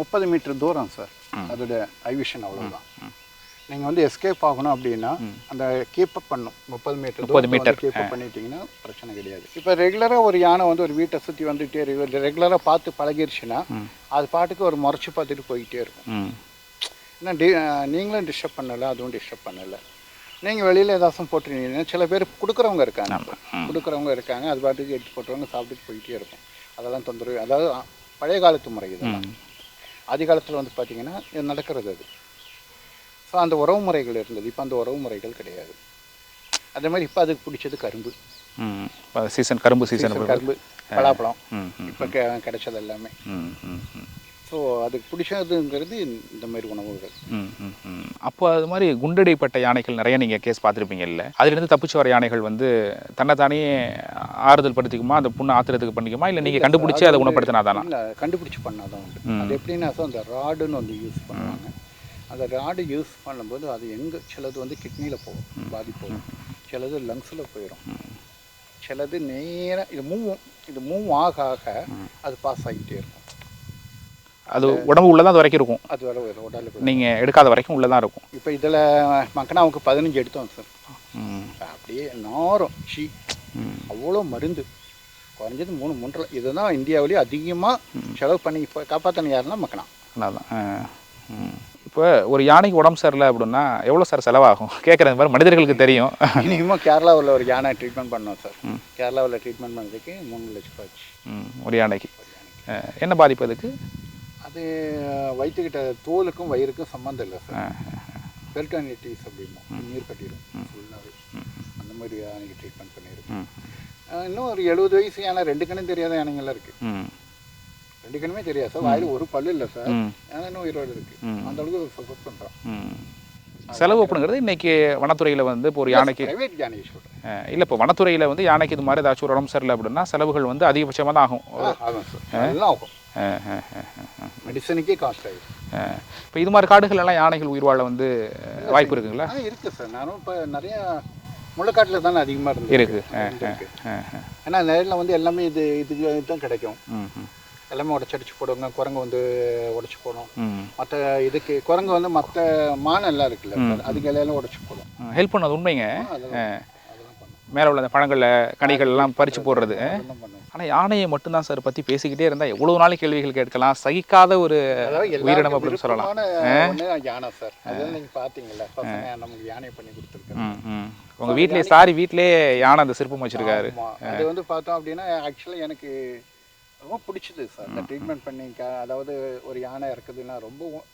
[SPEAKER 1] முப்பது மீட்டர் தூரம் சார் அதோட ஐவிஷன் அவ்வளோதான் நீங்கள் வந்து எஸ்கேப் ஆகணும் அப்படின்னா அந்த கீப் அப் பண்ணும். முப்பது மீட்டர்
[SPEAKER 2] 30 meter.
[SPEAKER 1] கீப் அப் பண்ணிட்டீங்கன்னா பிரச்சனை கிடையாது. இப்போ ரெகுலராக ஒரு யானை வந்து ஒரு வீட்டை சுற்றி வந்துகிட்டே இருக்கு. ரெகுலராக பார்த்து பழகிருச்சுன்னா அது பாட்டுக்கு ஒரு முறைச்சி பார்த்துட்டு போயிட்டே இருக்கும். ஏன்னா டி நீங்களும் டிஸ்டர்ப் பண்ணலை அதுவும் டிஸ்டர்ப் பண்ணலை. நீங்கள் வெளியில் ஏதாச்சும் போட்டுருந்தீங்கன்னா சில பேர் கொடுக்குறவங்க இருக்காங்க. கொடுக்குறவங்க இருக்காங்க அது பாட்டுக்கு எடுத்து போட்டுருவாங்க சாப்பிட்டுட்டு போயிட்டே இருக்கும். அதெல்லாம் தொந்தரவு அதாவது பழைய காலத்து முறை இதெல்லாம். ஆதி காலத்தில் வந்து பார்த்தீங்கன்னா இது நடக்கிறது அது. ஸோ அந்த உறவு முறைகள் இருந்தது. இப்போ அந்த உறவு முறைகள் கிடையாது. அதே மாதிரி இப்போ அதுக்கு பிடிச்சது கரும்பு.
[SPEAKER 2] சீசன் கரும்பு சீசன்
[SPEAKER 1] கரும்பு பலாப்பழம். இப்போ கிடைச்சது எல்லாமே. ஸோ அதுக்கு பிடிச்சதுங்கிறது இந்த மாதிரி உணவுகள்.
[SPEAKER 2] அப்போ அது மாதிரி குண்டடிப்பட்ட யானைகள் நிறைய நீங்கள் கேஸ் பார்த்துருப்பீங்கல்ல அதுலேருந்து தப்பிச்சு வர யானைகள் வந்து தன்னைத்தானே ஆறுதல் படுத்திக்குமா? அந்த புண்ணை ஆத்துறதுக்கு பண்ணிக்குமா? இல்லை நீங்கள் கண்டுபிடிச்சி அதை குணப்படுத்தினாதானா?
[SPEAKER 1] இல்லை கண்டுபிடிச்சு பண்ணாதான் உண்டு. அது எப்படின்னா அந்த ராடுன்னு வந்து யூஸ் பண்ணுவாங்க. அந்த ராடு யூஸ் பண்ணும்போது அது எங்கே சிலது வந்து கிட்னியில் போகும் பாதிப்பு சிலது லங்ஸில் போயிடும் சிலது நேராக இது மூவ் இது மூவ் ஆக ஆக அது பாஸ் ஆகிட்டே இருக்கும்.
[SPEAKER 2] அது உடம்பு உள்ளே தான் அது வரைக்கும் இருக்கும்.
[SPEAKER 1] அது வர உடலுக்கு
[SPEAKER 2] நீங்கள் எடுக்காத வரைக்கும் உள்ளே தான் இருக்கும்.
[SPEAKER 1] இப்போ இதில் மக்கனாவுக்கு பதினஞ்சு எடுத்தோம் சார். அப்படியே நாரும் ஷீ. அவ்வளோ மருந்து. குறைஞ்சது மூணு மூன்றரை. இதுதான் இந்தியாவிலேயே அதிகமாக செலவு பண்ணி இப்போ காப்பாற்றின யாருன்னா மக்கனா
[SPEAKER 2] அதான் இப்போ ஒரு யானைக்கு உடம்பு சரியில்லை அப்படின்னா எவ்வளோ சார் செலவாகும்? கேட்குறது மாதிரி மனிதர்களுக்கு தெரியும்.
[SPEAKER 1] மினிமம் கேரளாவில் ஒரு யானை ட்ரீட்மெண்ட் பண்ணோம் சார். கேரளாவில் ட்ரீட்மெண்ட் பண்ணதுக்கு மூணு லட்சம் ரூபாய்
[SPEAKER 2] ஒரு யானைக்கு. என்ன பாதிப்பு அதுக்கு?
[SPEAKER 1] அது வயிற்றுக்கிட்ட தோலுக்கும் வயிறுக்கும் சம்மந்தம் இல்லை சார். பெல்டானிட்டிஸ் அப்படிமோ நீர் கட்டிடும் ஃபுல்லாகவே அந்த மாதிரி யானைக்கு ட்ரீட்மெண்ட் பண்ணியிருக்கோம். இன்னும் ஒரு எழுபது வயசு யானை ரெண்டு கண்ணும் தெரியாத யானைங்கள்லாம் இருக்குது
[SPEAKER 2] ம்
[SPEAKER 1] ரெண்டு கண்ணுமே தெரியாது சார். வாயில் ஒரு பல்லு இல்லை சார். யானை இன்னும் உயிரோடு இருக்குது அந்த அளவுக்கு சப்போர்ட் பண்ணுறோம்.
[SPEAKER 2] செலவு அப்படிங்கிறது இன்னைக்கு வனத்துறையில் வந்து இப்போ ஒரு யானைக்கு
[SPEAKER 1] ப்ரைவேட் சொல்கிறேன்
[SPEAKER 2] இல்லை இப்போ வனத்துறையில் வந்து யானைக்கு இது மாதிரி ஏதாச்சும் ஒரு உடம்பு சரியில்லை அப்படின்னா செலவுகள் வந்து அதிகபட்சமாக தான் ஆகும்.
[SPEAKER 1] ஆகும் சார். ஆகும். மெடிசனுக்கே காஸ்ட் ஆகிடும்.
[SPEAKER 2] இப்போ இது மாதிரி காடுகள் எல்லாம் யானைகள் உயிர் வாழ வந்து வாய்ப்பு இருக்குங்களா?
[SPEAKER 1] இருக்குது சார். நானும் இப்போ நிறைய முளைக்காட்டில் தானே அதிகமாக இருந்தது
[SPEAKER 2] இருக்கு.
[SPEAKER 1] இருக்கு. ஏன்னா நேரில் வந்து எல்லாமே இது இதுக்கு தான் கிடைக்கும். எல்லாமே உடச்சடிச்சு போடுவாங்க. குரங்கு வந்து உடச்சி போடும். மற்ற இதுக்கு குரங்கு வந்து மற்ற மான் எல்லாம் இருக்குல்ல சார் அதுக்கு எல்லாம் உடச்சி போடும்.
[SPEAKER 2] ஹெல்ப் பண்ணது உண்மைங்க. மேலே உள்ள அந்த பழங்களில் கனிகள் எல்லாம் பறித்து போடுறது. ஆனால் யானையை மட்டும்தான் சார் பற்றி பேசிக்கிட்டே இருந்தால் எவ்வளோ நாள் கேள்விகள் கேட்கலாம். சகிக்காத ஒரு உயிரினம் அப்படின்னு சொல்லலாம்.
[SPEAKER 1] யானை சார் அதெல்லாம் நீங்கள் பார்த்தீங்கல்ல நமக்கு யானை பண்ணி
[SPEAKER 2] ம் உங்கள் வீட்டிலே சாரி வீட்டிலே யானை அந்த சிற்பம் வச்சுருக்காரு.
[SPEAKER 1] அது வந்து பார்த்தோம் அப்படின்னா ஆக்சுவலாக எனக்கு ரொம்ப பிடிச்சது சார். இந்த ட்ரீட்மெண்ட் பண்ணி க- அதாவது ஒரு யானை இறக்குதுன்னா ரொம்ப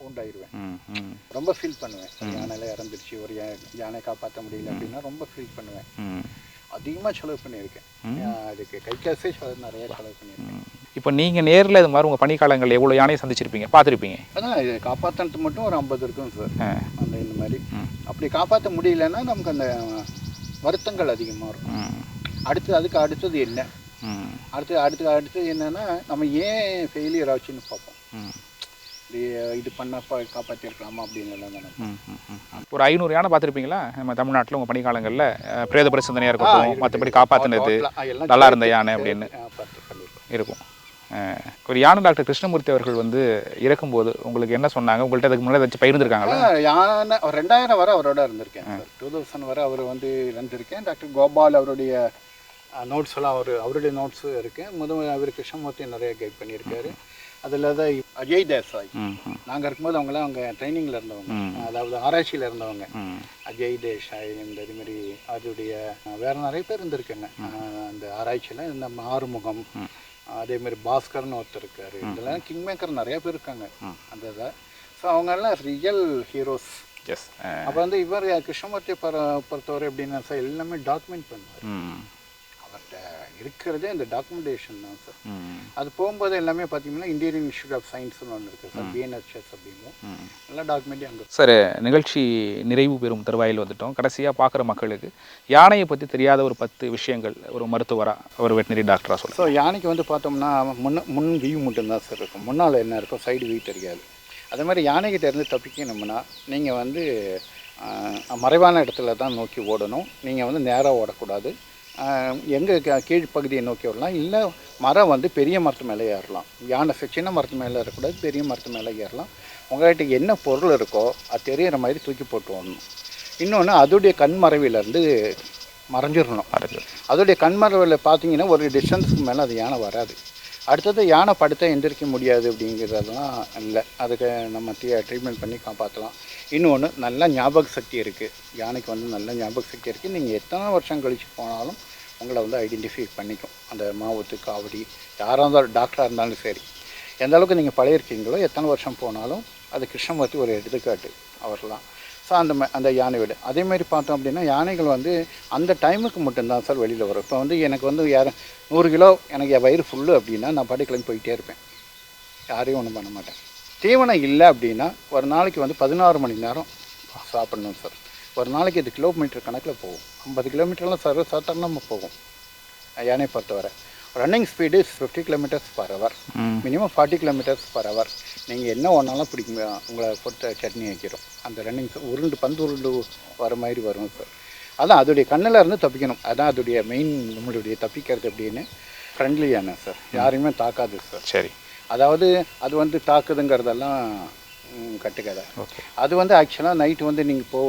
[SPEAKER 1] ஊண்டாயிருவேன்.
[SPEAKER 2] ம்
[SPEAKER 1] ரொம்ப ஃபீல் பண்ணுவேன். யானையில இறந்துருச்சு ஒரு யானை காப்பாற்ற முடியல அப்படின்னா ரொம்ப ஃபீல் பண்ணுவேன். அதிகமாக செலவு பண்ணியிருக்கேன். அதுக்கு கை காசே நிறைய செலவு பண்ணியிருக்கேன்.
[SPEAKER 2] இப்போ நீங்கள் நேரில் இது மாதிரி உங்கள் பணிக்காலங்களில் எவ்வளோ யானையை சந்திச்சிருப்பீங்க? பார்த்துருப்பீங்க?
[SPEAKER 1] அதான் இது காப்பாற்றுறது மட்டும் ஒரு ஐம்பது இருக்கும் சார். அந்த இந்த மாதிரி. அப்படி காப்பாற்ற முடியலன்னா நமக்கு அந்த வருத்தங்கள் அதிகமாக இருக்கும். அடுத்து அதுக்கு அடுத்தது என்ன?
[SPEAKER 2] ம்
[SPEAKER 1] அடுத்து அடுத்து அடுத்தது என்னன்னா நம்ம ஏன் ஃபெயிலியர் ஆச்சுன்னு பார்ப்போம்.
[SPEAKER 2] ம்.
[SPEAKER 1] இது இது பண்ணப்ப காப்பாற்றிருக்கலாமா அப்படின்னு.
[SPEAKER 2] ஒரு ஐநூறு யானை பார்த்துருப்பீங்களா? நம்ம தமிழ்நாட்டில் உங்கள் பணிக்காலங்களில் பிரேத பரிசோதனையாக இருக்கட்டும் மற்றபடி காப்பாற்றினது நல்லா இருந்த யானை அப்படின்னு இருக்கும். ஒரு யானை டாக்டர் கிருஷ்ணமூர்த்தி அவர்கள் வந்து இறக்கும்போது உங்களுக்கு என்ன சொன்னாங்க? உங்கள்கிட்ட அதுக்கு முன்னாடி வச்சு பகிர்ந்துருக்காங்களா?
[SPEAKER 1] ஆ, யானை ஒரு ரெண்டாயிரம் வரை அவரோட இருந்திருக்கேன் டூ தௌசண்ட் வரை அவர் வந்து இருந்திருக்கேன் டாக்டர் கோபால் அவருடைய நோட்ஸ் எல்லாம் அவர் அவருடைய நோட்ஸும் இருக்கு. முதல் அவர் கிருஷ்ணமூர்த்தி நிறைய கைட் பண்ணியிருக்காரு. அதில் தான் அஜய் தேசாய். நாங்கள் இருக்கும்போது அவங்களாம் அவங்க ட்ரைனிங்கில் இருந்தவங்க. அதாவது ஆராய்ச்சியில் இருந்தவங்க. அஜய் தேசாய் இந்த இது மாதிரி அதோடைய அஹ், வேற நிறைய பேர் இருந்திருக்குங்க. அந்த ஆராய்ச்சியில் இந்த ஆறுமுகம் அதே மாதிரி பாஸ்கர்னு ஒருத்தர் இருக்காரு. இதெல்லாம் கிங் மேக்கர் நிறைய பேர் இருக்காங்க. அந்த இதை. ஸோ அவங்கெல்லாம் ரியல் ஹீரோஸ்
[SPEAKER 2] எஸ்
[SPEAKER 1] அப்போ வந்து இவர் கிருஷ்ணமூர்த்தி பொற பொறுத்தவரை எப்படின்னா சார் எல்லாமே டாக்குமெண்ட் பண்ணுவார். இருக்கிறதே இந்த டாக்குமெண்டேஷன் தான் சார் அது போகும்போது எல்லாமே பார்த்தீங்கன்னா இந்தியன் இன்ஸ்டியூட் ஆஃப் சயின்ஸ்னு ஒன்று இருக்குது சார் பிஎன்ஹெச்எஸ் அப்படிங்கும் எல்லா டாக்குமெண்ட்டையும் அங்கே
[SPEAKER 2] சார் நிகழ்ச்சி நிறைவு பெறும் தருவாயில் வந்துட்டோம். கடைசியாக பார்க்குற மக்களுக்கு யானையை பற்றி தெரியாத ஒரு பத்து விஷயங்கள் ஒரு மருத்துவராக ஒரு வெட்டினரி டாக்டராக சொல்லுங்கள்
[SPEAKER 1] ஸோ யானைக்கு வந்து பார்த்தோம்னா முன்ன முன் வியூ மட்டும்தான் சார் இருக்கும். முன்னால் என்ன இருக்கும் சைடு வியூ தெரியாது. அதே மாதிரி யானைகிட்ட இருந்து தப்பிக்கணும்னா நீங்கள் வந்து மறைவான இடத்துல தான் நோக்கி ஓடணும். நீங்கள் வந்து நேராக ஓடக்கூடாது. எங்கே கீழ் பகுதியை நோக்கி ஓடலாம் இல்லை மரம் வந்து பெரிய மரத்து மேலே ஏறலாம். யானை சி- சின்ன மரத்து மேலே ஏறக்கூடாது பெரிய மரத்து மேலே ஏறலாம். உங்கள்கிட்ட என்ன பொருள் இருக்கோ அது தெரியிற மாதிரி தூக்கி போட்டு ஓடணும் இன்னொன்று அதோடைய கண் மறைவிலேருந்து மறைஞ்சிடணும் அதோடைய கண்மரவில் பார்த்தீங்கன்னா ஒரு டிஸ்டன்ஸுக்கு மேலே அது யானை வராது. அடுத்தது யானை படுத்த எந்திரிக்க முடியாது அப்படிங்கிறதெல்லாம் இல்லை. அதுக்கு நம்ம ட்ரீட்மெண்ட் பண்ணி காப்பாற்றலாம் இன்னொன்று நல்ல ஞாபக சக்தி இருக்குது யானைக்கு வந்து நல்ல ஞாபக சக்தி இருக்குது நீங்கள் எத்தனை வருஷம் கழித்து போனாலும் உங்களை வந்து ஐடென்டிஃபை பண்ணிக்கும். அந்த மாவத்து காவடி யாராக இருந்தாலும் டாக்டராக இருந்தாலும் சரி. எந்த அளவுக்கு நீங்கள் பழையிருக்கீங்களோ எத்தனை வருஷம் போனாலும் அது கிருஷ்ணமூர்த்தி ஒரு எடுத்துக்காட்டு. அவர்லாம் அந்த அந்த யானை வீடு அதேமாதிரி பார்த்தோம் அப்படின்னா யானைகள் வந்து அந்த டைமுக்கு மட்டும்தான் சார் வெளியில் வரும். இப்போ வந்து எனக்கு வந்து யார் நூறு கிலோ எனக்கு என் வயிறு ஃபுல்லு அப்படின்னா நான் பாட்டி கிளம்பி போயிட்டே இருப்பேன். யாரையும் ஒன்றும் பண்ண மாட்டேன். தீவனம் இல்லை அப்படின்னா ஒரு நாளைக்கு வந்து பதினாறு மணி நேரம் சாப்பிடணும் சார். ஒரு நாளைக்கு இது கிலோமீட்டர் கணக்கில் போகும். ஐம்பது கிலோமீட்டர்லாம் சர்வ சாதாரணமாக போகும். யானை பொறுத்தவரை. Running speed fifty kilometres per hour minimum forty kilometres per hour நீங்கள் என்ன ஒன்றாலும் பிடிக்கும் உங்களை பொறுத்த சட்னி வைக்கிறோம். அந்த ரன்னிங் உருண்டு பந்து உருண்டு வர மாதிரி வரும் சார் அதான் அதோடைய கண்ணில் இருந்து தப்பிக்கணும். அதான் அதோடைய மெயின் நம்மளுடைய தப்பிக்கிறது அப்படின்னு ஃப்ரெண்ட்லியான சார் யாரையுமே தாக்காது சார்
[SPEAKER 2] சரி.
[SPEAKER 1] அதாவது அது வந்து தாக்குதுங்கிறதெல்லாம் கட்டுக்கதை. அது வந்து ஆக்சுவலாக நைட்டு வந்து நீங்கள் போ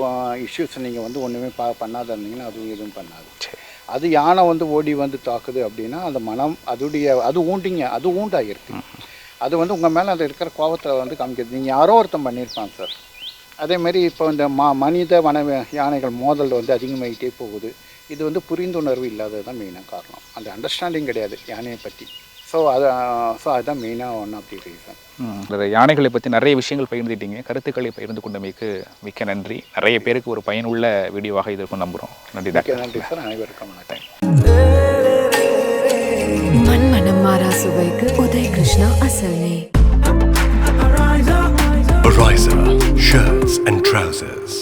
[SPEAKER 1] இஷ்யூஸ் நீங்கள் வந்து ஒன்றுமே பா பண்ணாத இருந்தீங்கன்னா அதுவும் எதுவும் பண்ணாது.
[SPEAKER 2] சரி.
[SPEAKER 1] அது யானை வந்து ஓடி வந்து தாக்குது அப்படின்னா அந்த மனம் அதுடைய அது ஊண்டிங்க அது ஊண்டாகிருக்கு அது வந்து உங்கள் மேலே அந்த இருக்கிற கோபத்தில் வந்து காமிக்கிறது நீங்கள் யாரோ ஒருத்தன் பண்ணியிருப்பான் சார். அதேமாரி இப்போ இந்த மா மனித வன யானைகள் மோதல் வந்து அதிகமாகிட்டே போகுது. இது வந்து புரிந்துணர்வு இல்லாதது தான் மெயினாக காரணம். அந்த அண்டர்ஸ்டாண்டிங் கிடையாது யானையை பற்றி ஸோ அது ஸோ அதுதான் மெயினாக ஒன் ஆஃப் தி ரீசன்
[SPEAKER 2] யானைகளை பற்றி நிறைய விஷயங்கள் பகிர்ந்துட்டீங்க. கருத்துக்களை பகிர்ந்து கொண்டமைக்கு மிக்க நன்றி. நிறைய பேருக்கு ஒரு பயனுள்ள வீடியோவாக இது இருக்கும் நம்புகிறோம் நன்றி டாக்டர்.
[SPEAKER 1] நன்றி சார் அனைவருக்கும் வணக்கம்.
[SPEAKER 3] மண்மனம் மாறா சுவைக்கு உதய் கிருஷ்ணா அசல் நெய்
[SPEAKER 4] Ariza, shirts and trousers.